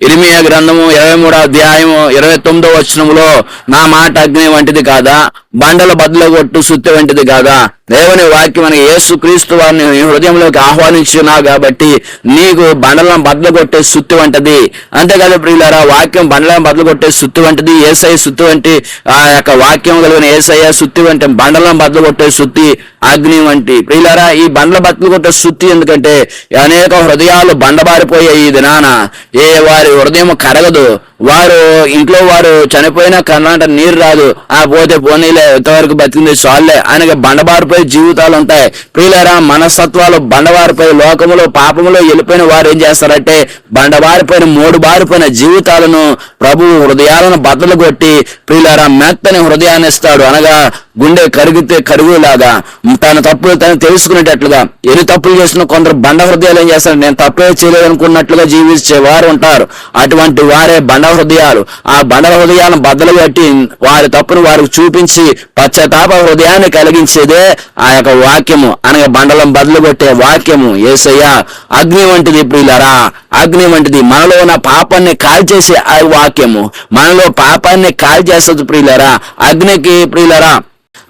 ఇరిమియా గ్రంథము ఇరవై మూడో అధ్యాయము ఇరవై తొమ్మిదో వచనములో నా మాట అగ్ని వంటిది కాదా? బండల బదులు కొట్టు సుత్తి వంటిది కాదా? దేవుని వాక్యం అని యేసు క్రీస్తు వారిని హృదయంలోకి ఆహ్వానించున్నావు కాబట్టి నీకు బండలను బద్దలు కొట్టే సుత్తి వంటిది. అంతేకాదు ప్రియులారా వాక్యం బండలను బద్దలు కొట్టే సుత్తి వంటిది. ఏసఐ సుత్తి వంటి ఆ యొక్క వాక్యం కలిగిన ఏసయ్య సుత్తి వంటి బండలను బద్దలు కొట్టే సుత్తి అగ్ని వంటి. ప్రియులారా ఈ బండల బద్దలు కొట్టే సుత్తి ఎందుకంటే అనేక హృదయాలు బండబారిపోయే ఈ దినాన. ఏ వారి హృదయం కరగదు. వారు ఇంట్లో వారు చనిపోయిన కర్ణాట నీరు రాదు. ఆ పోతే పోనీలే ఎంతవరకు బతికింది సాల్లే ఆయనకి బండబారిపోయే జీవితాలు ఉంటాయి. ప్రియులరా మనస్తత్వాలు బండబారిపోయి లోకములో పాపములో వెళ్ళిపోయిన వారు ఏం చేస్తారంటే బండబారిపోయిన మూడు బారిపోయిన జీవితాలను ప్రభు హృదయాలను బద్దలు కొట్టి ప్రియులరా మెత్తని హృదయాన్ని ఇస్తాడు. అనగా గుండె కరిగితే కరుగులాగా తన తప్పులు తను తెలుసుకునేటట్లుగా. ఎన్ని తప్పులు చేసిన కొందరు బండ హృదయాలు ఏం చేస్తారు? నేను తప్పే చేయలేదు అనుకున్నట్లుగా జీవించే వారు ఉంటారు. అటువంటి వారే బండ హృదయాలు ఆ బండ హృదయాలను బద్దలు కట్టి వారి తప్పును వారికి చూపించి పశ్చాత్తాప హృదయాన్ని కలిగించేదే ఆ యొక్క వాక్యము. అనగా బండలం బదులు కొట్టే వాక్యము. ఏసయ్య అగ్ని వంటిది ప్రియులరా అగ్ని వంటిది మనలో ఉన్న పాపాన్ని కాల్చేసే ఆ వాక్యము. మనలో పాపాన్ని కాల్చేస్తుంది ప్రియులరా అగ్నికి ప్రియులరా.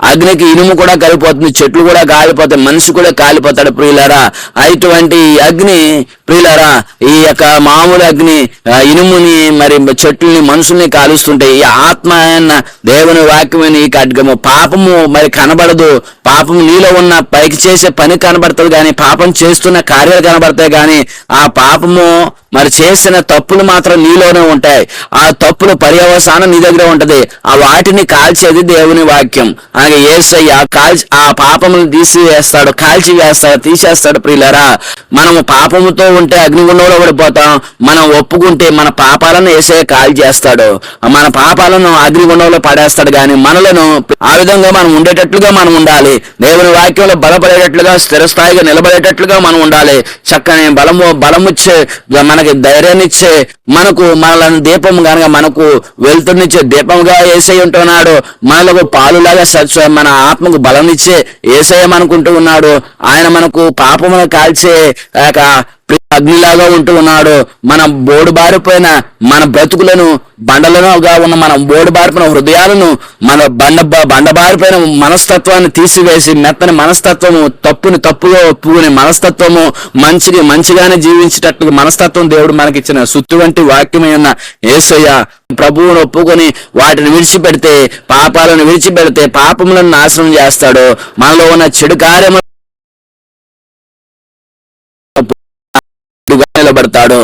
అగ్నికి ఇనుము కూడా కలిపోతుంది చెట్లు కూడా కాలిపోతాయి మనిషి కూడా కాలిపోతాడు ప్రియులారా. అటువంటి అగ్ని ప్రియులారా ఈ యొక్క మామూలు అగ్ని ఇనుముని మరి చెట్లని మనుషుల్ని కాలుస్తుంటే ఈ ఆత్మ అన్న దేవుని వాక్యమైన ఈ ఖడ్గము. పాపము మరి కనబడదు. పాపము నీలో ఉన్న పైకి చేసే పని కనబడుతుంది కానీ పాపం చేస్తున్న కార్యాలు కనబడతాయి కానీ ఆ పాపము మరి చేసిన తప్పులు మాత్రం నీలోనే ఉంటాయి. ఆ తప్పులు పర్యవసానం నీ దగ్గర ఉంటది. ఆ వాటిని కాల్చేది దేవుని వాక్యం. అలాగే ఏసయ్య కాల్చి ఆ పాపములను తీసివేస్తాడు కాల్చి వేస్తాడు తీసేస్తాడు ప్రియులరా. మనము పాపముతో ఒప్పుకుంటే అగ్నిగుండంలో పడిపోతాం. మనం ఒప్పుకుంటే మన పాపాలను వేసే కాల్ చేస్తాడు. మన పాపాలను అగ్నిగుండంలో పడేస్తాడు కానీ మనలను ఆ విధంగా మనం ఉండేటట్లుగా మనం ఉండాలి. దేవుని వాక్యంలో బలపడేటట్లుగా స్థిరస్థాయిగా నిలబడేటట్లుగా మనం ఉండాలి. చక్కని బలము బలముచ్చే మనకి ధైర్యాన్నిచ్చే మనకు మనలను దీపం కనుక మనకు వెళ్తున్నిచ్చే దీపంగా ఏసై ఉంటున్నాడు. మనలకు పాలులాగా సత్వ మన ఆత్మకు బలం ఇచ్చే ఏసై అనుకుంటూ ఉన్నాడు. ఆయన మనకు పాపమును కాల్చే ఆ యొక్క అగ్నిలాగా ఉంటూ ఉన్నాడు. మనం బోడుబారిపోయిన మన బ్రతుకులను బండలనుగా ఉన్న మనం బోడుబారిపోయిన హృదయాలను మన బండ బండబారిపోయిన మనస్తత్వాన్ని తీసివేసి మెత్తని మనస్తత్వము తప్పుని తప్పుగా ఒప్పుకునే మనస్తత్వము మంచిని మంచిగానే జీవించేటట్లు మనస్తత్వం దేవుడు మనకిచ్చిన సుత్తు వంటి వాక్యమైన ఏసయ్య ప్రభువును ఒప్పుకొని వాటిని విడిచిపెడితే పాపాలను విడిచిపెడితే పాపములను నాశనం చేస్తాడు. మనలో ఉన్న చెడు కార్యము నిలబడతాడు